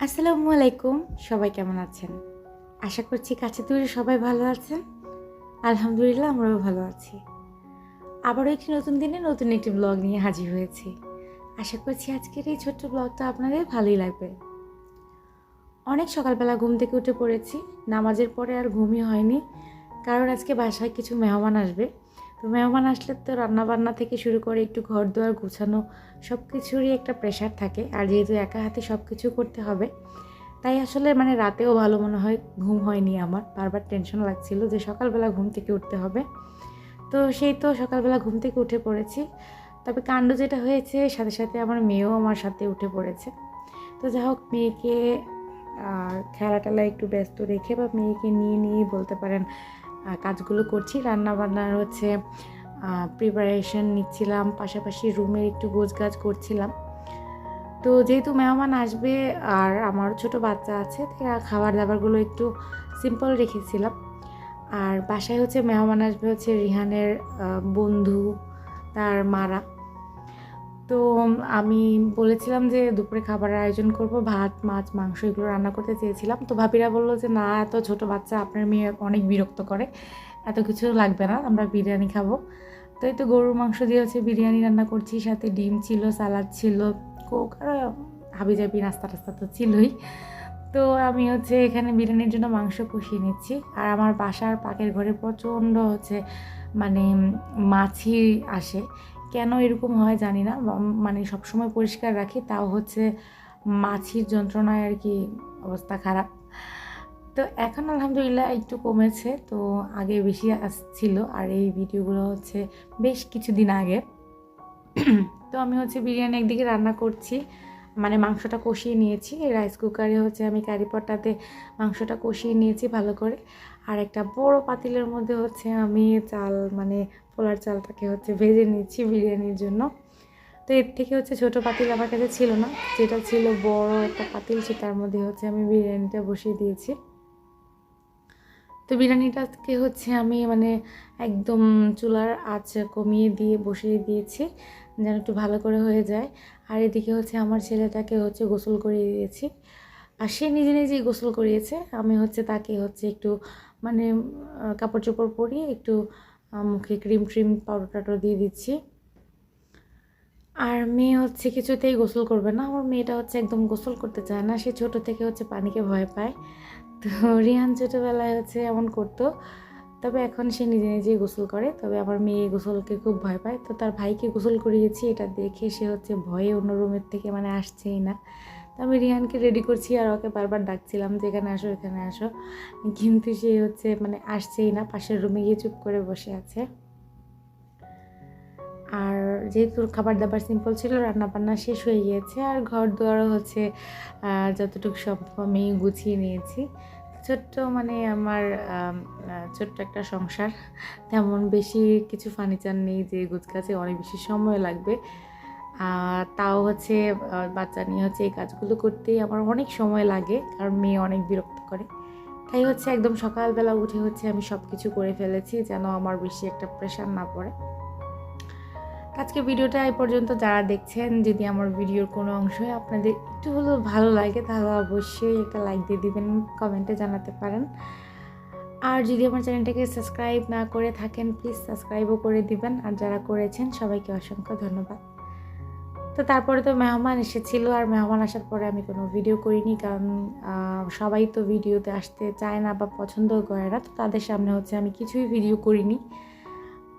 আসসালামু আলাইকুম, সবাই কেমন আছেন? আশা করছি কাছে দূরে সবাই ভালো আছেন। আলহামদুলিল্লাহ, আমরাও ভালো আছি। আবারও একটি নতুন দিনে নতুন একটি ব্লগ নিয়ে হাজির হয়েছি। আশা করছি আজকের এই ছোট্ট ব্লগটা আপনাদের ভালোই লাগবে। অনেক সকালবেলা ঘুম থেকে উঠে পড়েছি। নামাজের পরে আর ঘুমই হয়নি। কারণ আজকে বাসায় কিছু মেহমান আসবে। তো মেহমান আসলে তো রান্নাবান্না থেকে শুরু করে একটু ঘর দুয়ার গুছানো সব কিছুরই একটা প্রেশার থাকে। আর যেহেতু একা হাতে সব কিছু করতে হবে, তাই আসলে মানে রাতেও ভালো মনে হয় ঘুম হয়নি আমার। বারবার টেনশন লাগছিল যে সকালবেলা ঘুম থেকে উঠতে হবে। তো সেই তো সকালবেলা ঘুম থেকে উঠে পড়েছি। তবে কাণ্ড যেটা হয়েছে, সাথে সাথে আমার মেয়েও আমার সাথে উঠে পড়েছে। তো যাই হোক, মেয়েকে খেলা টেলা একটু ব্যস্ত রেখে বা মেয়েকে নিয়ে নিয়ে বলতে পারেন কাজগুলো করছি। রান্না বান্নার হচ্ছে প্রিপারেশন নিচ্ছিলাম। পাশাপাশি রুমের একটু গোছগাছ করছিলাম। তো যেহেতু মেহমান আসবে আর আমার ছোট বাচ্চা আছে তাই খাবার দাবারগুলো একটু সিম্পল রেখেছিলাম। আর বাসায় হচ্ছে মেহমান আসবে হচ্ছে রিহানের বন্ধু, তার মারা। তো আমি বলেছিলাম যে দুপুরে খাবারের আয়োজন করব, ভাত, মাছ, মাংস এগুলো রান্না করতে চেয়েছিলাম। তো ভাবিরা বলল যে, না, এত ছোট বাচ্চা আপনার মেয়ে অনেক বিরক্ত করে, এত কিছু লাগবে না, আমরা বিরিয়ানি খাব। তো এই তো গরুর মাংস দিয়ে হচ্ছে বিরিয়ানি রান্না করছি, সাথে ডিম ছিল, সালাদ ছিল, কোক আর হাবিজাবি নাস্তা টাস্তা তো ছিলই। তো আমি হচ্ছে এখানে বিরিয়ানির জন্য মাংস কষিয়ে নিচ্ছি। আর আমার বাসার পাকের ঘরে প্রচণ্ড হচ্ছে মানে মাছি আসে। কেন এরকম হয় জানি না। মানে সবসময় পরিষ্কার রাখি, তাও হচ্ছে মাছির যন্ত্রণায় আর কি অবস্থা খারাপ। তো এখন আলহামদুলিল্লাহ একটু কমেছে, তো আগে বেশি আসছিল। আর এই ভিডিওগুলো হচ্ছে বেশ কিছুদিন আগে। তো আমি হচ্ছে বিরিয়ানি একদিকে রান্না করছি। মানে মাংসটা কষিয়ে নিয়েছি। রাইস কুকারে হচ্ছে আমি কারি পট্টাতে মাংসটা কষিয়ে নিয়েছি ভালো করে। আর একটা বড় পাতিলের মধ্যে হচ্ছে আমি চাল মানে পোলার চালটাকে হচ্ছে ভেজে নিচ্ছি বিরিয়ানির জন্য। তো এর থেকে হচ্ছে ছোট পাতিল আমার কাছে ছিল না। যেটা ছিল বড় একটা পাতিল, সেটার মধ্যে হচ্ছে আমি বিরিয়ানিটা বসিয়ে দিয়েছি। তো বিরিয়ানিটাকে হচ্ছে আমি মানে একদম চুলার আঁচ কমিয়ে দিয়ে বসিয়ে দিয়েছি। যেন একটু ভালো করে হয়ে যায়। আর এদিকে হচ্ছে আমার ছেলেটাকে হচ্ছে গোসল করিয়ে দিয়েছি। আর সে নিজে নিজেই গোসল করিয়েছে। আমি হচ্ছে তাকে হচ্ছে একটু মানে কাপড় চোপড় পরিয়ে একটু মুখে ক্রিম ট্রিম পাউডার টাউডার দিয়ে দিচ্ছি। আর মেয়ে হচ্ছে কিছুতেই গোসল করবে না। আমার মেয়েটা হচ্ছে একদম গোসল করতে চায় না। সে ছোট থেকে হচ্ছে পানিকে ভয় পায়। তো রিহান ছোটোবেলায় হচ্ছে এমন করতো। তবে এখন সে নিজে নিজেই গোসল করে, তবে আমার মেয়ে গোসলকে খুব ভয় পায়। তো তার ভাইকে গোসল করিয়েছি, এটা দেখে সে হচ্ছে ভয়ে অন্য রুমের থেকে মানে আসছেই না। তো আমি রিহানকে রেডি করছি আর ওকে বারবার ডাকছিলাম যে, এখানে আসো এখানে আসো। কিন্তু সে হচ্ছে মানে আসছেই না, পাশের রুমে গিয়ে চুপ করে বসে আছে। আর যেহেতু খাবার দাবার সিম্পল ছিল রান্না বান্না শেষ হয়ে গিয়েছে, আর ঘর দুয়ারও হচ্ছে যতটুকু সম্ভব আমি গুছিয়ে নিয়েছি। ছোট্ট মানে আমার ছোট্ট একটা সংসার। তেমন বেশি কিছু ফার্নিচার নেই যে গুছগাছে, অনেক বেশি সময় লাগবে। তাও হচ্ছে বাচ্চা নিয়ে হচ্ছে এই কাজগুলো করতেই আমার অনেক সময় লাগে, কারণ মেয়ে অনেক বিরক্ত করে। তাই হচ্ছে একদম সকালবেলা উঠে হচ্ছে আমি সব কিছু করে ফেলেছি যেন আমার বেশি একটা প্রেশার না পড়ে। আজকে ভিডিওটা এই পর্যন্ত। যারা দেখছেন, যদি আমার ভিডিওর কোনো অংশই আপনাদের একটু হলেও ভালো লাগে, তাহলে অবশ্যই একটা লাইক দিয়ে দিবেন কমেন্টে জানাতে পারেন। আর যদি আমার চ্যানেলটাকে সাবস্ক্রাইব না করে থাকেন প্লিজ সাবস্ক্রাইবও করে দিবেন। আর যারা করেছেন, সবাইকে অসংখ্য ধন্যবাদ। তো তারপরে তো মেহমান এসেছিল, আর মেহমান আসার পরে আমি কোনো ভিডিও করিনি, কারণ সবাই তো ভিডিওতে আসতে চায় না বা পছন্দও করে না, তো তাদের সামনে হচ্ছে আমি কিছুই ভিডিও করিনি।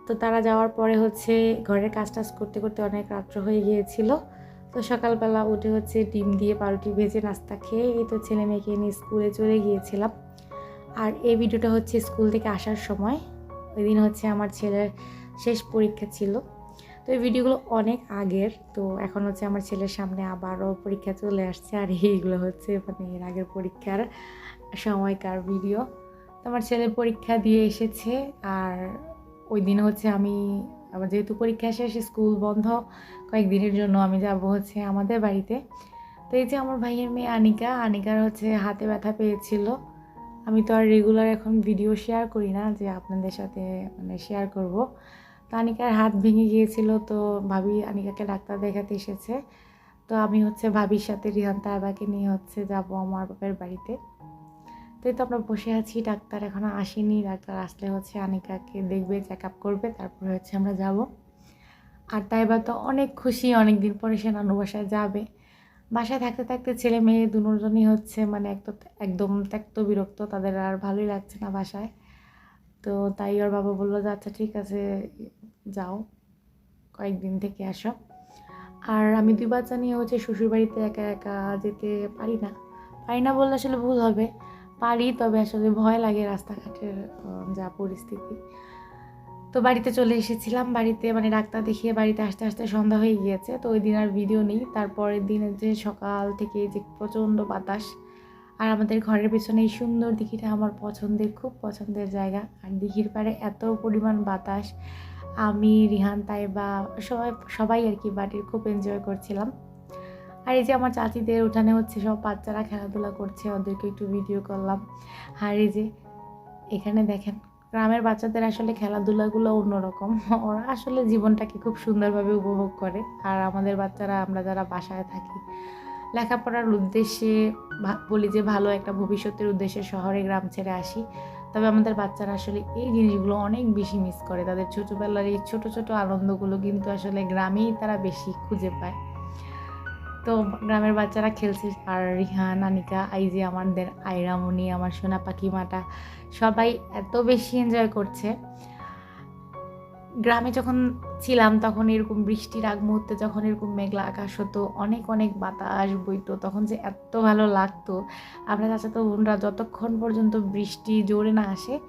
তো তারা যাওয়ার পরে হচ্ছে ঘরের কাজ টাজ করতে করতে অনেক রাত্র হয়ে গিয়েছিল। তো সকালবেলা উঠে হচ্ছে ডিম দিয়ে পাউরুটি ভেজে নাস্তা খেয়ে এই তো ছেলে মেয়েকে নিয়ে স্কুলে চলে গিয়েছিলাম। আর এই ভিডিওটা হচ্ছে স্কুল থেকে আসার সময়। ওই দিন হচ্ছে আমার ছেলের শেষ পরীক্ষা ছিল। তো এই ভিডিওগুলো অনেক আগের। তো এখন হচ্ছে আমার ছেলের সামনে আবারও পরীক্ষা চলে আসছে। আর এইগুলো হচ্ছে মানে এর আগের পরীক্ষার সময়কার ভিডিও। তো আমার ছেলে পরীক্ষা দিয়ে এসেছে। আর ওই দিন হচ্ছে আমি, আমার যেহেতু পরীক্ষা শেষ, স্কুল বন্ধ, কয়েকদিনের জন্য আমি যাব হচ্ছে আমাদের বাড়িতে। তো এই যে আমার ভাইয়ের মেয়ে আনিকা, আনিকার হচ্ছে হাতে ব্যথা পেয়েছিল। আমি তো আর রেগুলার এখন ভিডিও শেয়ার করি না, যে আপনাদের সাথে মানে শেয়ার করব। তো আনিকার হাত ভেঙে গিয়েছিল, তো ভাবি আনিকাকে ডাক্তার দেখাতে এসেছে। তো আমি হচ্ছে ভাবির সাথে রিহান তাইবাকে নিয়ে হচ্ছে যাব আমার বাপের বাড়িতে। তো এই তো আমরা বসে আছি, ডাক্তার এখনও আসেনি, ডাক্তার আসলে হচ্ছে আনিকাকে দেখবে চেক আপ করবে, তারপরে হচ্ছে আমরা যাব। আর তাইবা তো অনেক খুশি অনেক দিন পরে সে নানু বাসায় যাবে। বাসায় থাকতে থাকতে ছেলে মেয়ে দুজনই হচ্ছে মানে এক একদম ত্যক্ত, বিরক্ত, তাদের আর ভালোই লাগছে না বাসায়। তো তাই ওর বাবা বলল যে আচ্ছা ঠিক আছে, যাও, কয়েকদিন থেকে আসো। আর আমি দুই বাচ্চা নিয়ে হচ্ছে শ্বশুরবাড়িতে একা একা যেতে পারি না। পারি না বললে আসলে ভুল হবে। পারি, তবে আসলে ভয় লাগে রাস্তাঘাটের যা পরিস্থিতি। তো বাড়িতে চলে এসেছিলাম, বাড়িতে মানে ডাক্তার দেখিয়ে বাড়িতে আসতে আসতে সন্ধ্যা হয়ে গিয়েছে, তো ওই দিন আর ভিডিও নেই। তারপরের দিনের যে সকাল থেকে যে প্রচণ্ড বাতাস, আর আমাদের ঘরের পেছনে এই সুন্দর দিঘিটা আমার পছন্দের, খুব পছন্দের জায়গা। আর দিঘির পাড়ে এত পরিমাণ বাতাস, আমি, রিহান, তাইবা, সবাই সবাই আর কি বাড়ির খুব এনজয় করছিলাম। আর এই যে আমার চাচিদের উঠানে হচ্ছে সব বাচ্চারা খেলাধুলা করছে, ওদেরকে একটু ভিডিও করলাম। আর এই যে এখানে দেখেন, গ্রামের বাচ্চাদের আসলে খেলাধুলাগুলো অন্যরকম। ওরা আসলে জীবনটাকে খুব সুন্দরভাবে উপভোগ করে। আর আমাদের বাচ্চারা, আমরা যারা বাসায় থাকি, লেখাপড়ার উদ্দেশ্যে বলি যে ভালো একটা ভবিষ্যতের উদ্দেশ্যে শহরে গ্রাম ছেড়ে আসি। তবে আমাদের বাচ্চারা আসলে এই জিনিসগুলো অনেক বেশি মিস করে। তাদের ছোটোবেলার এই ছোটো ছোটো আনন্দগুলো কিন্তু আসলে গ্রামেই তারা বেশি খুঁজে পায়। তো গ্রামের বাচ্চারা খেলছে। আর রিহান, আনিকা যে আমাদের আইরামণি আমার সোনা, পাখি, মাটা, সবাই এত বেশি এনজয় করছে। গ্রামে যখন ছিলাম তখন এরকম বৃষ্টির আগ মুহূর্তে যখন এরকম মেঘলা আকাশ হতো, অনেক অনেক বাতাস বইতো, তখন যে এত ভালো লাগতো। আমরা চাচাতো বোনরা যতক্ষণ পর্যন্ত বৃষ্টি জোরে না আসে,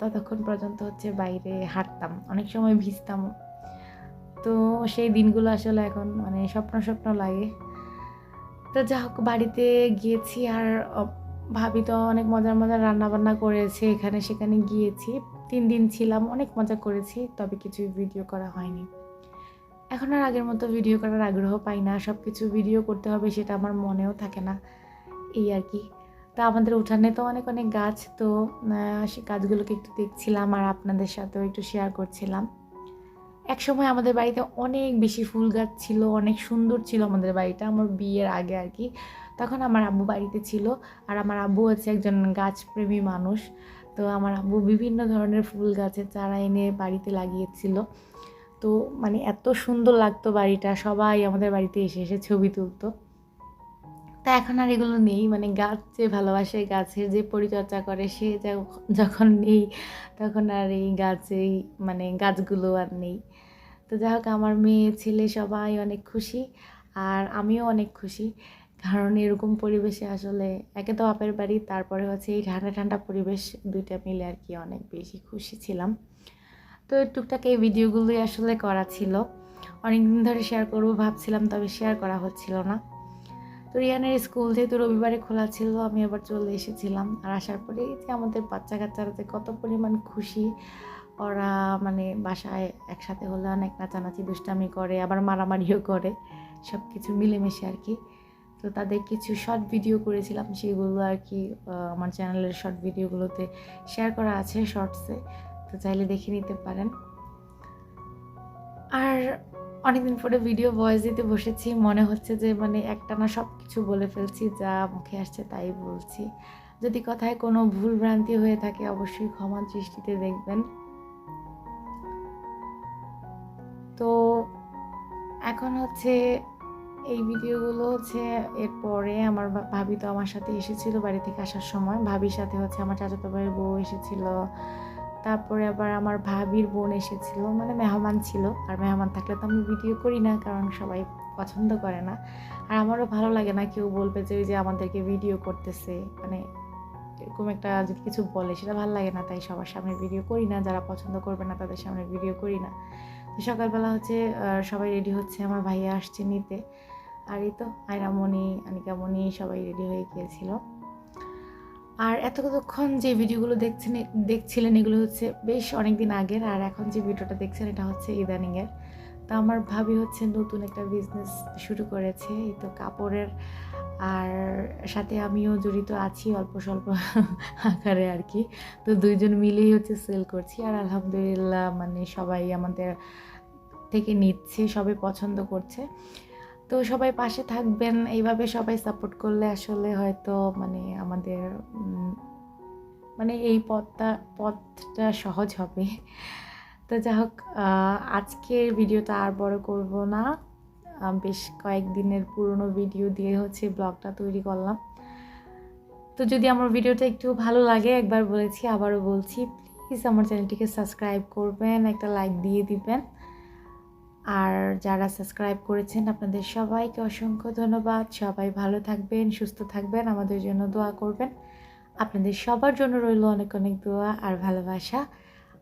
ততক্ষণ পর্যন্ত হচ্ছে বাইরে হাঁটতাম, অনেক সময় ভিজতাম। তো সেই দিনগুলো আসলে এখন মানে স্বপ্ন স্বপ্ন লাগে। তো যা হোক বাড়িতে গিয়েছি আর ভাবি তো অনেক মজার মজার রান্না বান্না করেছে, এখানে সেখানে গিয়েছি। তিন দিন ছিলাম, অনেক মজা করেছি, তবে কিছুই ভিডিও করা হয়নি। এখন আর আগের মতো ভিডিও করার আগ্রহ পাই না সব কিছু ভিডিও করতে হবে সেটা আমার মনেও থাকে না, এই আর কি। তা আমাদের উঠানে তো অনেক অনেক গাছ, তো সে গাছগুলোকে একটু দেখছিলাম আর আপনাদের সাথেও একটু শেয়ার করছিলাম। এক সময় আমাদের বাড়িতে অনেক বেশি ফুল গাছ ছিল, অনেক সুন্দর ছিল আমাদের বাড়িটা, আমার বিয়ের আগে আর কি। তখন আমার আব্বু বাড়িতে ছিল, আর আমার আব্বু হচ্ছে একজন গাছপ্রেমী মানুষ। তো আমার আব্বু বিভিন্ন ধরনের ফুল গাছের চারা এনে বাড়িতে লাগিয়েছিল। তো মানে এত সুন্দর লাগতো বাড়িটা, সবাই আমাদের বাড়িতে এসে এসে ছবি তুলতো। তা এখন আর এগুলো নেই মানে গাছ যে ভালোবাসে, গাছের যে পরিচর্যা করে, সে যখন নেই, তখন আর এই গাছেই মানে গাছগুলো আর নেই। তো যাই হোক, আমার মেয়ে, ছেলে সবাই অনেক খুশি আর আমিও অনেক খুশি। কারণ এরকম পরিবেশে আসলে একে তো বাপের বাড়ি, তারপরে হচ্ছে এই ঠান্ডা ঠান্ডা পরিবেশ দুইটা মিলে আর কি অনেক বেশি খুশি ছিলাম। তো টুকটাক এই ভিডিওগুলোই আসলে করা ছিল। অনেক দিন ধরে শেয়ার করব ভাবছিলাম, তবে শেয়ার করা হচ্ছিল না। তো রিয়ানের স্কুল যেহেতু রবিবারে খোলা ছিল, আমি আবার চলে এসেছিলাম। আর আসার পরে যে আমাদের বাচ্চা কাচ্চারা যে কত পরিমাণ খুশি ওরা মানে বাসায় একসাথে হলে অনেক নাচানাচি, দুষ্টামি করে, আবার মারামারিও করে সব কিছু মিলেমিশে আর কি। তো তাদের কিছু শর্ট ভিডিও করেছিলাম, সেগুলো আর কি আমার চ্যানেলের শর্ট ভিডিওগুলোতে শেয়ার করা আছে শর্টসে তো চাইলে দেখে নিতে পারেন। আর অনেকদিন পরে ভিডিও ভয়েস দিতে বসেছি, মনে হচ্ছে যে মানে একটানা সব কিছু বলে ফেলছি, যা মুখে আসছে তাই বলছি। যদি কথায় কোনো ভুল ভ্রান্তি হয়ে থাকে, অবশ্যই ক্ষমা দৃষ্টিতে দেখবেন। তো এখন হচ্ছে এই ভিডিওগুলো হচ্ছে এরপরে আমার ভাবি তো আমার সাথে এসেছিল বাড়ি থেকে আসার সময়। ভাবির সাথে হচ্ছে আমার চাচাতো ভাইয়ের বউ এসেছিল। তারপরে আবার আমার ভাবির বোন এসেছিল। মানে মেহমান ছিল। আর মেহমান থাকলে তো আমি ভিডিও করি না, কারণ সবাই পছন্দ করে না। আর আমারও ভালো লাগে না কেউ বলবে যে ওই যে আমাদেরকে ভিডিও করতেছে। মানে এরকম একটা যদি কিছু বলে, সেটা ভালো লাগে না। তাই সবার সামনে ভিডিও করি না। যারা পছন্দ করবে না, তাদের সামনে ভিডিও করি না। সকালবেলা হচ্ছে সবাই রেডি হচ্ছে, আমার ভাইয়া আসছে নিতে। আর এই তো, আয়রামণি আনিকামণি সবাই রেডি হয়ে গিয়েছিল। আর এত কতক্ষণ যে ভিডিওগুলো দেখছেন, দেখছিলেন এগুলো হচ্ছে বেশ অনেক দিন আগের, আর এখন যে ভিডিওটা দেখছেন এটা হচ্ছে ইদানিংয়ের। আমার ভাবি হচ্ছে নতুন একটা বিজনেস শুরু করেছে, এই তো কাপড়ের। আর সাথে আমিও জড়িত আছি অল্প স্বল্প আকারে আর কি। তো দুইজন মিলেই হচ্ছে সেল করছি। আর আলহামদুলিল্লাহ মানে সবাই আমাদের থেকে নিচ্ছে, সবাই পছন্দ করছে। তো সবাই পাশে থাকবেন, এইভাবে সবাই সাপোর্ট করলে আসলে হয়তো মানে আমাদের মানে এই পথটা পথটা সহজ হবে। তো যাই হোক আজকের ভিডিওটা আর বড় করব না। বেশ কয়েকদিনের পুরনো ভিডিও দিয়ে হচ্ছে ব্লগটা তৈরি করলাম। তো যদি আমার ভিডিওটা একটু ভালো লাগে, একবার বলেছি, আবারও বলছি প্লিজ আমার চ্যানেলটিকে সাবস্ক্রাইব করবেন, একটা লাইক দিয়ে দিবেন। আর যারা সাবস্ক্রাইব করেছেন, আপনাদের সবাইকে অসংখ্য ধন্যবাদ। সবাই ভালো থাকবেন, সুস্থ থাকবেন, আমাদের জন্য দোয়া করবেন। আপনাদের সবার জন্য রইল অনেক অনেক দোয়া আর ভালোবাসা।